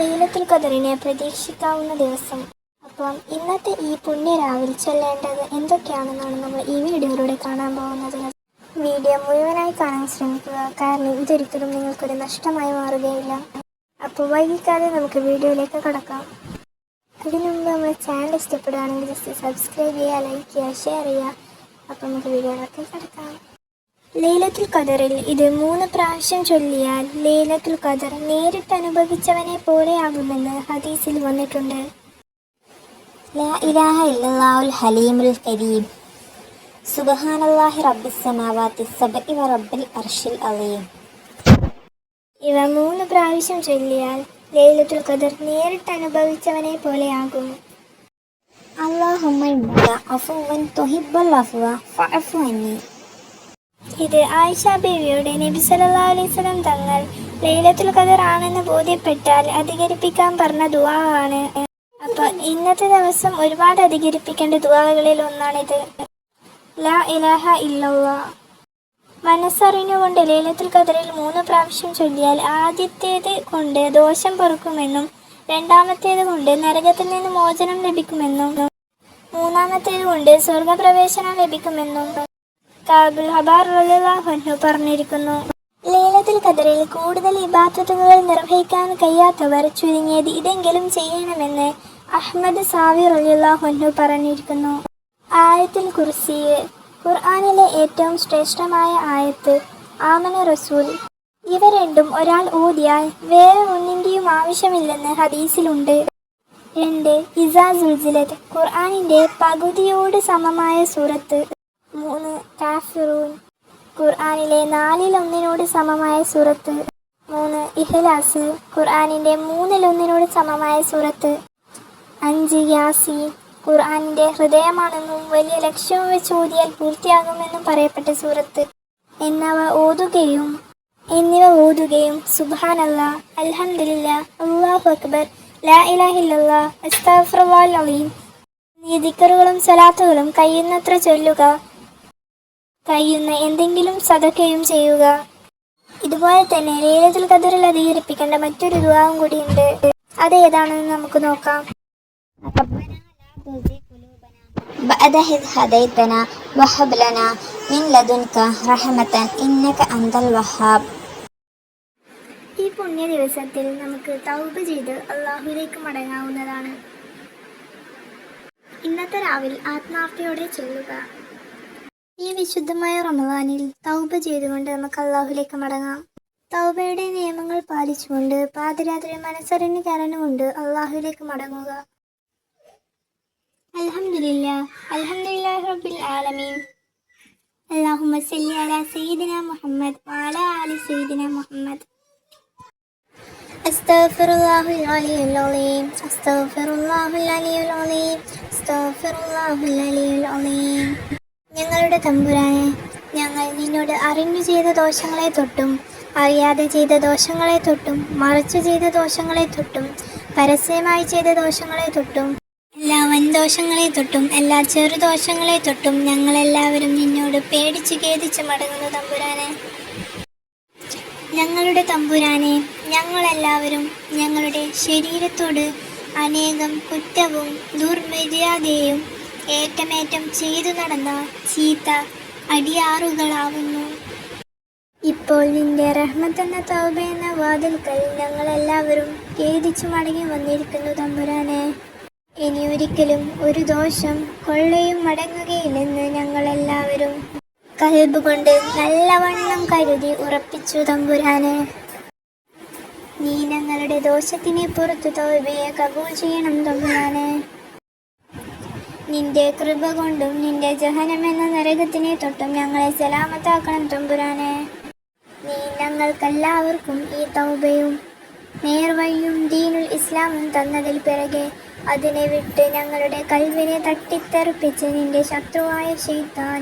അലൈക്കും ഖദറിനെ പ്രതീക്ഷിക്കാവുന്ന ദിവസം. അപ്പം ഇന്നത്തെ ഈ പുണ്യ രാവിൽ ചൊല്ലേണ്ടത് എന്തൊക്കെയാണെന്നാണ് നമ്മൾ ഈ വീഡിയോയിലൂടെ കാണാൻ പോകുന്നത്. വീഡിയോ മുഴുവനായി കാണാൻ ശ്രമിക്കുക. കാരണം ഇതൊരിക്കലും നിങ്ങൾക്കൊരു നഷ്ടമായി മാറുകയില്ല. അപ്പോൾ വൈകിക്കാതെ നമുക്ക് വീഡിയോയിലേക്ക് കടക്കാം. അതിനു മുമ്പ് നമ്മുടെ ചാനൽ ഇഷ്ടപ്പെടുകയാണെങ്കിൽ ജസ്റ്റ് സബ്സ്ക്രൈബ് ചെയ്യുക ലൈക്ക് ചെയ്യുക ഷെയർ ചെയ്യുക. അപ്പോൾ നമുക്ക് വീഡിയോയിലേക്ക് കിടക്കാം. ലൈലത്തുൽ കദറിൽ ഇത് മൂന്ന് പ്രാവശ്യം ചൊല്ലിയാൽ ലൈലത്തുൽ കദർ നേരിട്ട് അനുഭവിച്ചവനെ പോലെയാകുമെന്ന് ഹദീസിൽ വന്നിട്ടുണ്ട്. ലാ ഇലാഹ ഹലീമുൽ ഇവ മൂന്ന് പ്രാവശ്യം ചൊല്ലിയാൽ ലൈലത്തുൽ കദർ നേരിട്ട് അനുഭവിച്ചവനെ പോലെയാകും അള്ളാഹുമ്മ അഫുവൻ തൊഹിബൽ അഫുവ ഫഅഫു അന്നീ. ഇത് ആയിഷ ബേബിയുടെ നബി സല്ലല്ലാഹു അലൈഹി തങ്ങൾ ലൈലത്തുൽ ഖദർ ആണെന്ന് ബോധ്യപ്പെട്ടാൽ അധികരിപ്പിക്കാൻ പറഞ്ഞ ദുവാണ് അപ്പൊ ഇന്നത്തെ ദിവസം ഒരുപാട് അധികരിപ്പിക്കേണ്ട ദുവാകളിൽ ഒന്നാണിത്. ലാ ഇലാഹ ഇല്ലല്ലാ. മനസ്സറിഞ്ഞുകൊണ്ട് ലൈലത്തുൽ ഖദറിൽ മൂന്ന് പ്രാവശ്യം ചൊല്ലിയാൽ ആദ്യത്തേത് കൊണ്ട് ദോഷം പൊറുക്കുമെന്നും രണ്ടാമത്തേത് കൊണ്ട് നരകത്തിൽ നിന്ന് മോചനം ലഭിക്കുമെന്നും മൂന്നാമത്തേത് കൊണ്ട് സ്വർഗപ്രവേശനം ലഭിക്കുമെന്നും ഹബാർ പറഞ്ഞിരിക്കുന്നു. ലൈലത്തുൽ ഖദറിൽ കൂടുതൽ ഇബാദത്തുകൾ നിർവഹിക്കാൻ കഴിയാത്തവർ ചുരുങ്ങിയത് ഇതെങ്കിലും ചെയ്യണമെന്ന് അഹമ്മദ് സാവി റളിയല്ലാഹു പറഞ്ഞിരിക്കുന്നു. ആയത്തിൽ കുർസിയ് ഖുർആാനിലെ ഏറ്റവും ശ്രേഷ്ഠമായ ആയത്ത് ആമന റസൂൽ. ഇവ രണ്ടും ഒരാൾ ഓതിയാൽ വേറെ ഒന്നിന്റെയും ആവശ്യമില്ലെന്ന് ഹദീസിലുണ്ട്. രണ്ട് ഇസാ സുൽസിലത്ത് ഖുർആാനിന്റെ പകുതിയോട് സമമായ സൂറത്ത്. കാഫിറൂൻ ഖുർആാനിലെ നാലിലൊന്നിനോട് സമമായ സൂറത്ത്. മൂന്ന് ഇഹ്ലാസ് ഖുർആാനിന്റെ മൂന്നിലൊന്നിനോട് സമമായ സൂറത്ത്. അഞ്ച് യാസി ഖുർആാനിന്റെ ഹൃദയമാണെന്നും വലിയ ലക്ഷ്യവും വെച്ച് ഓതിയാൽ പൂർത്തിയാകുമെന്നും പറയപ്പെട്ട സൂറത്ത്. എന്നവ ഓതുകയും എന്നിവ ഓതുകയും സുബ്ഹാനല്ലാ അൽഹംദുലില്ലാ അള്ളാഹു അക്ബർ ലാ ഇലാഹില്ലല്ലാ അസ്തഗ്ഫിറുല്ലാഹൽ അലീം ദിക്കറുകളും സലാത്തുകളും കഴിയുന്നത്ര ചൊല്ലുക കഴിയുന്ന എന്തെങ്കിലും സദക്കയും ചെയ്യുക ഇതുപോലെ തന്നെ ലൈലത്തുൽ ഖദറിൽ അധികരിപ്പിക്കേണ്ട മറ്റൊരു ദുആവും കൂടിയുണ്ട് അതേതാണെന്ന് നമുക്ക് നോക്കാം بعد إذ هديتنا وهب لنا من لدنك رحمة إنك أنت الوهاب ഈ പുണ്യ ദിവസത്തിൽ നമുക്ക് തൗബ ചെയ്ത് അള്ളാഹുവിലേക്ക് മടങ്ങാവുന്നതാണ് ഇന്നത്തെ രാവിൽ ആത്മാർത്ഥയോടെ ചൊല്ലുക ഈ വിശുദ്ധമായ റമദാനിൽ തൗബ ചെയ്തുകൊണ്ട് നമുക്ക് അള്ളാഹുലേക്ക് മടങ്ങാം. തൗബയുടെ നിയമങ്ങൾ പാലിച്ചുകൊണ്ട് പാതിരാത്രി മനസ്സറിഞ്ഞ് കരഞ്ഞുകൊണ്ട് അള്ളാഹുലേക്ക് മടങ്ങുക. അലഹമില്ല റബ്ബിൽ ആലമീൻ. മുഹമ്മദ് മുഹമ്മദ്. അലീം അലീം അലീം. ഞങ്ങളുടെ തമ്പുരാനെ ഞങ്ങൾ നിന്നോട് അറിഞ്ഞു ചെയ്ത ദോഷങ്ങളെ തൊട്ടും അറിയാതെ ചെയ്ത ദോഷങ്ങളെ തൊട്ടും മറച്ചു ചെയ്ത ദോഷങ്ങളെ തൊട്ടും പരസ്യമായി ചെയ്ത ദോഷങ്ങളെ തൊട്ടും എല്ലാ വൻദോഷങ്ങളെ തൊട്ടും എല്ലാ ചെറുദോഷങ്ങളെ തൊട്ടും ഞങ്ങളെല്ലാവരും നിന്നോട് പേടിച്ച് ഖേദിച്ച് മടങ്ങുന്നു തമ്പുരാനെ. ഞങ്ങളുടെ തമ്പുരാനെ ഞങ്ങളെല്ലാവരും ഞങ്ങളുടെ ശരീരത്തോട് അനേകം കുറ്റവും ദുർമര്യാദയും ഏറ്റമേറ്റം ചെയ്തു നടന്ന ചീത്ത അടിയാറുകളാവുന്നു. ഇപ്പോൾ നിന്റെ റഹ്മത്തെന്ന തൗബ എന്ന വാതിൽക്കൽ ഞങ്ങളെല്ലാവരും ഖേദിച്ചു മടങ്ങി വന്നിരിക്കുന്നു തമ്പുരാനെ. ഇനി ഒരിക്കലും ഒരു ദോഷം കൊള്ളയും മടങ്ങുകയില്ലെന്ന് ഞങ്ങളെല്ലാവരും കൽബ് കൊണ്ട് നല്ലവണ്ണം കരുതി ഉറപ്പിച്ചു തമ്പുരാനെ. നീ ഞങ്ങളുടെ ദോഷത്തിനെ പുറത്തു തോൽവിയെ കബൂൾ ചെയ്യണം തമ്പുരാനെ. നിന്റെ കൃപ കൊണ്ടും നിന്റെ ജഹനം എന്ന നരകത്തിനെ തൊട്ടും ഞങ്ങളെ സലാമത്താക്കണം തമ്പുരാനെ. നീ ഞങ്ങൾക്കെല്ലാവർക്കും ഈ തൗബയും നേർവഴിയും ദീനുൽ ഇസ്ലാമും തന്നതിൽ പിറകെ അതിനെ വിട്ട് ഞങ്ങളുടെ കൽവിനെ തട്ടിത്തെറിപ്പിച്ച് നിന്റെ ശത്രുവായ ഷെയ്ത്താൻ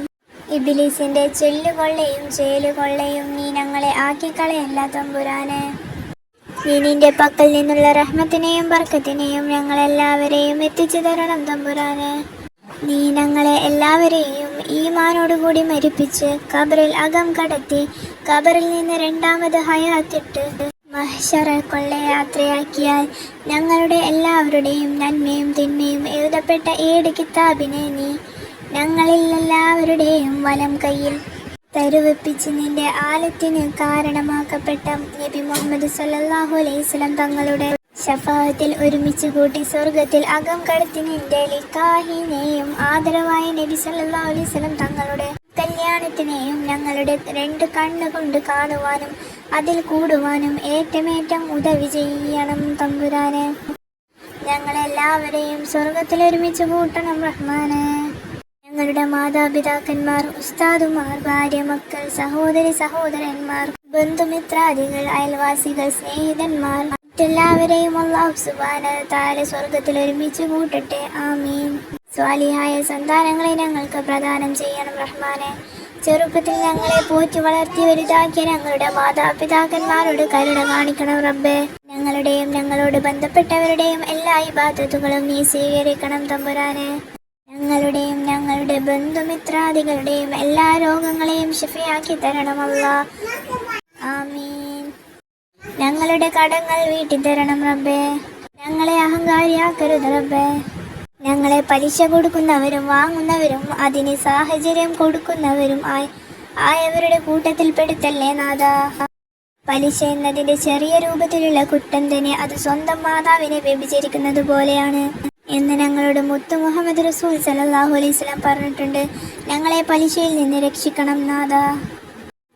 ഇബിലീസിന്റെ ചെല്ലുകൊള്ളയും ചേലുകൊള്ളയും നീ ഞങ്ങളെ ആക്കിക്കളയല്ല തമ്പുരാനെ. നീ നിന്റെ പക്കൽ നിന്നുള്ള റഹ്മത്തിനെയും ബർക്കത്തിനെയും ഞങ്ങളെല്ലാവരെയും എത്തിച്ചു തരണം തമ്പുരാനെ. നീ ഞങ്ങളെ എല്ലാവരെയും ഈമാനോടുകൂടി മരിപ്പിച്ച് ഖബറിൽ അകം കടത്തി ഖബറിൽ നിന്ന് രണ്ടാമത് ഹയാത്തിട്ട് മഹ്ഷറ കൊള്ളയാത്രയാക്കിയാൽ ഞങ്ങളുടെ എല്ലാവരുടെയും നന്മയും തിന്മയും എഴുതപ്പെട്ട ഏട് കിതാബിനെ നീ ഞങ്ങളിൽ എല്ലാവരുടെയും വലം കയ്യിൽ തരുവെപ്പിച്ച് നിന്റെ ആലത്തിന് കാരണമാക്കപ്പെട്ട നബി മുഹമ്മദ് സല്ലല്ലാഹു അലൈഹി വസല്ലം തങ്ങളുടെ ഷഫാത്തിൽ ഒരുമിച്ച് കൂട്ടി സ്വർഗത്തിൽ അകം കടത്തി നിന്റെ ലിക്കാഹിനെയും ആദരവായ നബി വസല്ലം തങ്ങളുടെ കല്യാണത്തിനെയും ഞങ്ങളുടെ രണ്ട് കണ്ണുകൊണ്ട് കാണുവാനും അതിൽ കൂടുവാനും ഏറ്റമേറ്റം ഉദവി ചെയ്യണം തമ്പുരാനെ. ഞങ്ങളെല്ലാവരെയും സ്വർഗത്തിൽ ഒരുമിച്ച് കൂട്ടണം റഹ്മാനെ. ഞങ്ങളുടെ മാതാപിതാക്കന്മാർ ഉസ്താദുമാർ ഭാര്യ മക്കൾ സഹോദരി സഹോദരന്മാർ ബന്ധുമിത്രാദികൾ അയൽവാസികൾ സ്നേഹിതന്മാർ മറ്റെല്ലാവരെയും അള്ളാഹു സുബാന താര സ്വർഗത്തിൽ ഒരുമിച്ച് കൂട്ടട്ടെ. ആമീൻ. സ്വാലിഹായ സന്താനങ്ങളെ ഞങ്ങൾക്ക് പ്രദാനം ചെയ്യണം റഹ്മാനെ. ചെറുപ്പത്തിൽ ഞങ്ങളെ പോറ്റി വളർത്തി വലുതാക്കിയ ഞങ്ങളുടെ മാതാപിതാക്കന്മാരോട് കരുണ കാണിക്കണം റബ്ബേ. ഞങ്ങളുടെയും ഞങ്ങളോട് ബന്ധപ്പെട്ടവരുടെയും എല്ലാ ഇബാധത്തുകളും നീ സ്വീകരിക്കണം തമ്പുരാനെ. ഞങ്ങളുടെയും ഞങ്ങളുടെ ബന്ധുമിത്രാദികളുടെയും എല്ലാ രോഗങ്ങളെയും ഷിഫയാക്കി തരണമല്ല. ആമീൻ ഞങ്ങളുടെ കടങ്ങൾ വീട്ടിൽ തരണം റബ്ബേ. ഞങ്ങളെ അഹങ്കാരിയാക്കരുത് റബ്ബേ. ഞങ്ങളെ പലിശ കൊടുക്കുന്നവരും വാങ്ങുന്നവരും അതിന് സാഹചര്യം കൊടുക്കുന്നവരും ആയി ആയവരുടെ കൂട്ടത്തിൽ പെടുത്തല്ലേ നാഥ? പലിശ എന്നതിന്റെ ചെറിയ രൂപത്തിലുള്ള കുറ്റം തന്നെ അത് സ്വന്തം മാതാവിനെ വ്യഭിചരിക്കുന്നത് പോലെയാണ്. എന്ന് ഞങ്ങളോട് മുത്തു മുഹമ്മദ് റസൂൽ സലല്ലാഹു അലൈഹി സ്വലാം പറഞ്ഞിട്ടുണ്ട്. ഞങ്ങളെ പലിശയിൽ നിന്ന് രക്ഷിക്കണം നാഥ.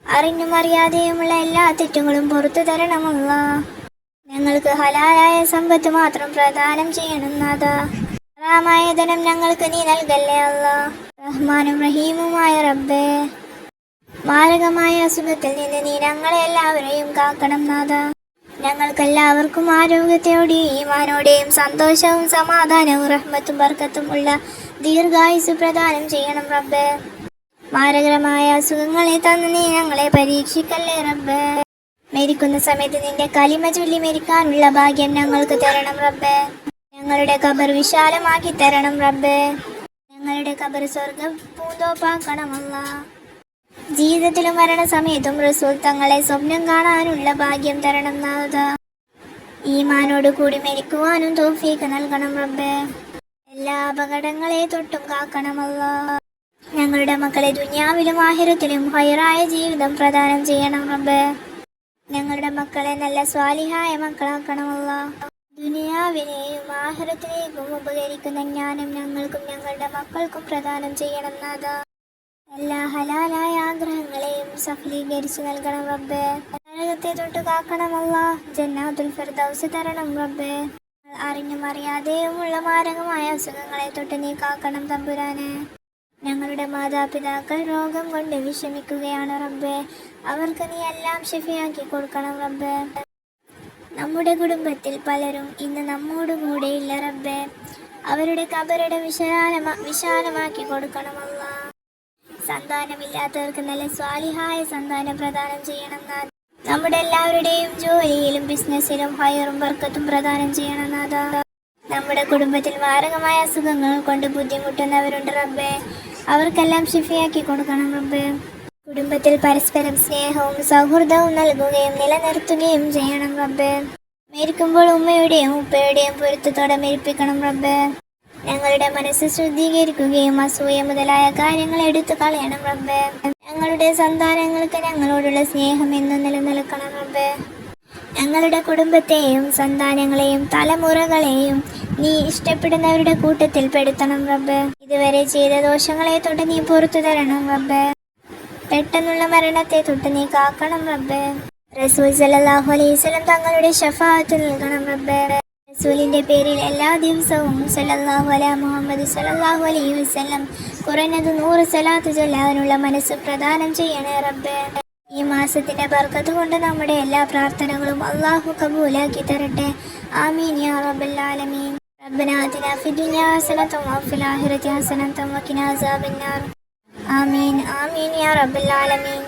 അറിഞ്ഞും അറിയാതെയുമുള്ള എല്ലാ തെറ്റുകളും പുറത്തു തരണമല്ല. ഞങ്ങൾക്ക് ഹലാലായ സമ്പത്ത് മാത്രം പ്രദാനം ചെയ്യണം നാഥ. ഹറാമായ ധനം ഞങ്ങൾക്ക് നീ നൽകല്ലേ അല്ല. റഹ്മാനും റഹീമുമായ റബ്ബേ. മാരകമായ അസുഖത്തിൽ നിന്ന് നീ ഞങ്ങളെ എല്ലാവരെയും കാക്കണം നാഥ. ഞങ്ങൾക്കെല്ലാവർക്കും ആരോഗ്യത്തോടെയും ഈമാനോടെയും സന്തോഷവും സമാധാനവും റഹ്മത്തും ബർക്കത്തും ഉള്ള ദീർഘായുസ് പ്രദാനം ചെയ്യണം റബ്ബേ. മാരകരമായ അസുഖങ്ങളെ തന്ന് നീ ഞങ്ങളെ പരീക്ഷിക്കല്ലേ റബ്ബേ. മരിക്കുന്ന സമയത്ത് നിന്റെ കലിമ ചൊല്ലി മരിക്കാനുള്ള ഭാഗ്യം ഞങ്ങൾക്ക് തരണം റബ്ബേ. ഞങ്ങളുടെ കബർ വിശാലമാക്കി തരണം റബ്ബേ. ഞങ്ങളുടെ കബർ സ്വർഗം പൂന്തോപ്പാക്കണമല്ല. ജീവിതത്തിലും മരണ സമയത്തും റസൂൽ തങ്ങളെ സ്വപ്നം കാണാനുള്ള ഭാഗ്യം തരണം നാഥ. ഈമാനോട് കൂടി മരിക്കുവാനും തോഫീക്ക് നൽകണം റബ്ബേ. എല്ലാ അപകടങ്ങളെ തൊട്ടും കാക്കണമല്ല. ഞങ്ങളുടെ മക്കളെ ദുനിയാവിലും ആഹിരത്തിലും ഹൈറായ ജീവിതം പ്രദാനം ചെയ്യണം റബ്ബേ. ഞങ്ങളുടെ മക്കളെ നല്ല സ്വാലിഹായ മക്കളാക്കണമല്ല. ദുനിയാവിനെയും ആഹാരത്തിലേക്കും ഉപകരിക്കുന്ന ജ്ഞാനം ഞങ്ങൾക്കും ഞങ്ങളുടെ മക്കൾക്കും പ്രദാനം ചെയ്യണം നാഥ. എല്ലാ ഹലാലായ ആഗ്രഹങ്ങളെയും സഫലീകരിച്ചു നൽകണം റബ്ബേ. നരകത്തെ തൊട്ട് കാക്കണമല്ല. ജന്നാത്തുൽ ഫിർദൗസ് തരണം റബ്ബേ. അറിഞ്ഞും അറിയാതെയുമുള്ള മാരകമായ അസുഖങ്ങളെ തൊട്ട് നീ കാക്കണം തമ്പുരാനെ. ഞങ്ങളുടെ മാതാപിതാക്കൾ രോഗം കൊണ്ട് വിഷമിക്കുകയാണ് റബ്ബേ. അവർക്ക് നീ എല്ലാം ഷെഫിയാക്കി കൊടുക്കണം റബ്ബേ. നമ്മുടെ കുടുംബത്തിൽ പലരും ഇന്ന് നമ്മോട് കൂടെയില്ല റബ്ബേ. അവരുടെ കബറുടെ വിശാലമാ വിശാലമാക്കി കൊടുക്കണം അല്ല സന്താനമില്ലാത്തവർക്ക് നല്ല സ്വാലിഹായ സന്താനം പ്രദാനം ചെയ്യണം നാഥ നമ്മുടെ എല്ലാവരുടെയും ജോലിയിലും ബിസിനസ്സിലും ഹയറും വർക്കത്തും പ്രദാനം ചെയ്യണം നാഥ നമ്മുടെ കുടുംബത്തിൽ മാരകമായ അസുഖങ്ങൾ കൊണ്ട് ബുദ്ധിമുട്ടുന്നവരുണ്ട് റബ്ബേ. അവർക്കെല്ലാം ശിഫിയാക്കി കൊടുക്കണം റബ്ബേ. കുടുംബത്തിൽ പരസ്പരം സ്നേഹവും സൗഹൃദവും നൽകുകയും നിലനിർത്തുകയും ചെയ്യണം റബ്ബേ. മേരിക്കുമ്പോൾ ഉമ്മയുടെയും ഉപ്പയുടെയും പൊരുത്തത്തോടെ മരിപ്പിക്കണം റബ്ബേ. ഞങ്ങളുടെ മനസ്സ് ശുദ്ധീകരിക്കുകയും അസൂയ മുതലായ കാര്യങ്ങൾ എടുത്തു കളയണം റബ്ബേ. ഞങ്ങളുടെ സന്താനങ്ങൾക്ക് ഞങ്ങളോടുള്ള സ്നേഹം എന്നും നിലനിൽക്കണം റബ്ബേ. ഞങ്ങളുടെ കുടുംബത്തെയും സന്താനങ്ങളെയും തലമുറകളെയും നീ ഇഷ്ടപ്പെടുന്നവരുടെ കൂട്ടത്തിൽ പെടുത്തണം റബ്ബ്. ഇതുവരെ ചെയ്ത ദോഷങ്ങളെ തൊട്ട് നീ പുറത്തു തരണം റബ്ബ്. പെട്ടെന്നുള്ള മരണത്തെ തൊട്ട് നീ കാക്കണം റബ്ബ്. റസൂൽ സല്ലല്ലാഹു അലൈഹി വസല്ലം തങ്ങളുടെ ഷഫാത്ത് നൽകണം റബ്ബ്. റസൂലിന്റെ പേരിൽ എല്ലാ ദിവസവും സലല്ലാഹു അലാ മുഹമ്മദ് സലല്ലാഹു അലൈഹി വസ്ലം കുറഞ്ഞത് നൂറ് സലാത്ത് ചൊല്ലാനുള്ള മനസ്സ് പ്രദാനം ചെയ്യണേ റബ്ബ്. ഈ മാസത്തിന്റെ ബർക്കത്ത് കൊണ്ട് നമ്മുടെ എല്ലാ പ്രാർത്ഥനകളും അള്ളാഹു കബൂലാക്കി തരട്ടെ. ആമീൻ യാ റബ്ബൽ ആലമീൻ. ربنا آتنا في الدنيا حسنة وفي الآخرة حسنة وقنا عذاب النار ആമീൻ ആമീൻ യാ റബ്ബൽ ആലമീൻ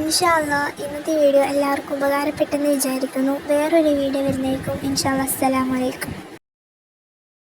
ഇൻഷാല്ല ഇന്നത്തെ വീഡിയോ എല്ലാവർക്കും ഉപകാരപ്പെട്ടെന്ന് വിചാരിക്കുന്നു വേറൊരു വീഡിയോ വരുന്നേക്കും ഇൻഷാല്ല അസ്സലാമലൈക്കും